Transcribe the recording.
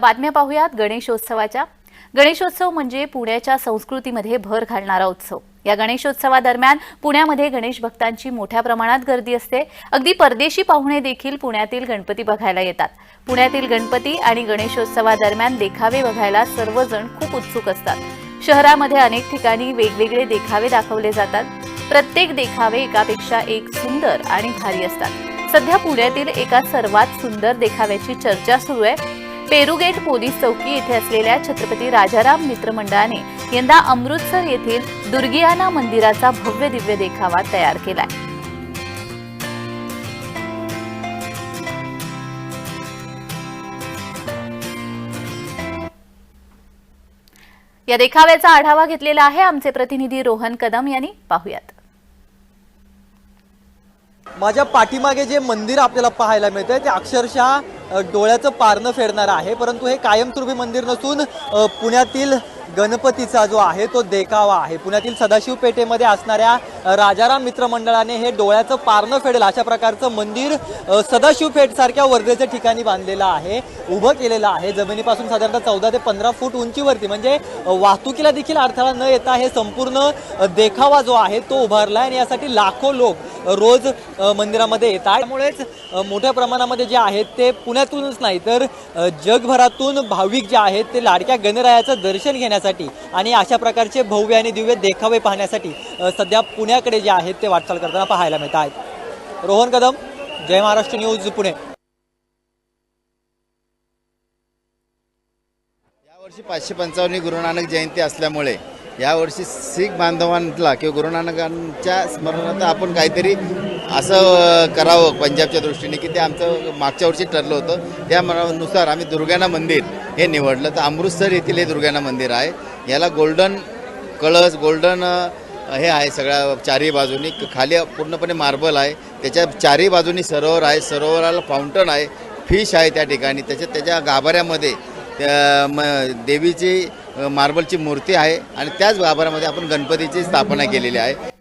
बातम्या पाहूयात गणेशोत्सवाच्या. गणेशोत्सव म्हणजे पुण्याच्या संस्कृतीमध्ये भर घालणारा उत्सव. या गणेशोत्सवादरम्यान पुण्यामध्ये गणेश भक्तांची मोठ्या प्रमाणात गर्दी असते. अगदी परदेशी पाहुणे देखील पुण्यातील गणपती बघायला येतात. पुण्यातील गणपती आणि गणेशोत्सवादरम्यान देखावे बघायला सर्वजण खूप उत्सुक असतात. शहरामध्ये अनेक ठिकाणी वेगवेगळे देखावे दाखवले जातात. प्रत्येक देखावे एकापेक्षा एक सुंदर आणि भारी असतात. सध्या पुण्यातील एका सर्वात सुंदर देखाव्याची चर्चा सुरू आहे. पेरुगेट पोलीस चौकी येथे असलेल्या छत्रपती राजाराम मित्र मंडळाने यंदा अमृतसर येथील दुर्गियाना मंदिराचा भव्य दिव्य देखावा तयार केलाय. या देखाव्याचा आढावा घेतलेला आहे आमचे प्रतिनिधी रोहन कदम यांनी. पाहुयात. माझ्या पाठीमागे जे मंदिर आपल्याला पाहायला मिळतंय ते अक्षरशः डोळ्याचं पारणं फेडणारं आहे परंतु हे कायमस्वरूपी मंदिर नसून पुण्यातील गणपतीचा जो आहे तो देखावा आहे. पुण्यातील सदाशिव पेठेमध्ये असणाऱ्या राजाराम मित्र मंडळाने हे डोळ्याचं पारणं फेडेल अशा प्रकारचं मंदिर सदाशिव पेठसारख्या वर्धेच्या ठिकाणी बांधलेलं आहे उभं केलेलं आहे. जमिनीपासून साधारणतः चौदा ते पंधरा फूट उंचीवरती म्हणजे वाहतुकीला देखील अडथळा न येता हे संपूर्ण देखावा जो आहे तो उभारला आहे आणि यासाठी लाखो लोक रोज मंदिरामध्ये मंदिरामध्ये आहे त्यामुळेच मोठ्या प्रमाणामध्ये जे आहेत ते पुण्यातूनच नाही तर जगभरातून भाविक जे आहेत ते लाडक्या गणरायाचं दर्शन घेण्यासाठी आणि अशा प्रकारचे भव्य आणि दिव्य देखावे पाहण्यासाठी सध्या पुण्याकडे जे आहेत ते वाटचाल करताना पाहायला मिळत आहेत. रोहन कदम जय महाराष्ट्र न्यूज पुणे. यावर्षी पाचशे पंचावन्न गुरु नानक जयंती असल्यामुळे यावर्षी शीख बांधवांना किंवा गुरु नानकांच्या स्मरणार्थ आपण काहीतरी असं करावं पंजाबच्या दृष्टीने की ते आमचं मागच्या वर्षी ठरलं होतं. त्या मनानुसार आम्ही दुर्गाना मंदिर हे निवडलं. तर अमृतसर येथील हे दुर्गाना मंदिर आहे. याला गोल्डन कळस गोल्डन हे आहे सगळ्या चारही बाजूनी. खाली पूर्णपणे मार्बल आहे. त्याच्या चारही बाजूनी सरोवर आहे. सरोवराला फाउंटन आहे. फिश आहे त्या ठिकाणी. त्याच्या त्याच्या गाभाऱ्यामध्ये त्या म देवीची मार्बलची मूर्ती आहे आणि त्याच गाभाऱ्यामध्ये आपण गणपतीची स्थापना केलेली आहे.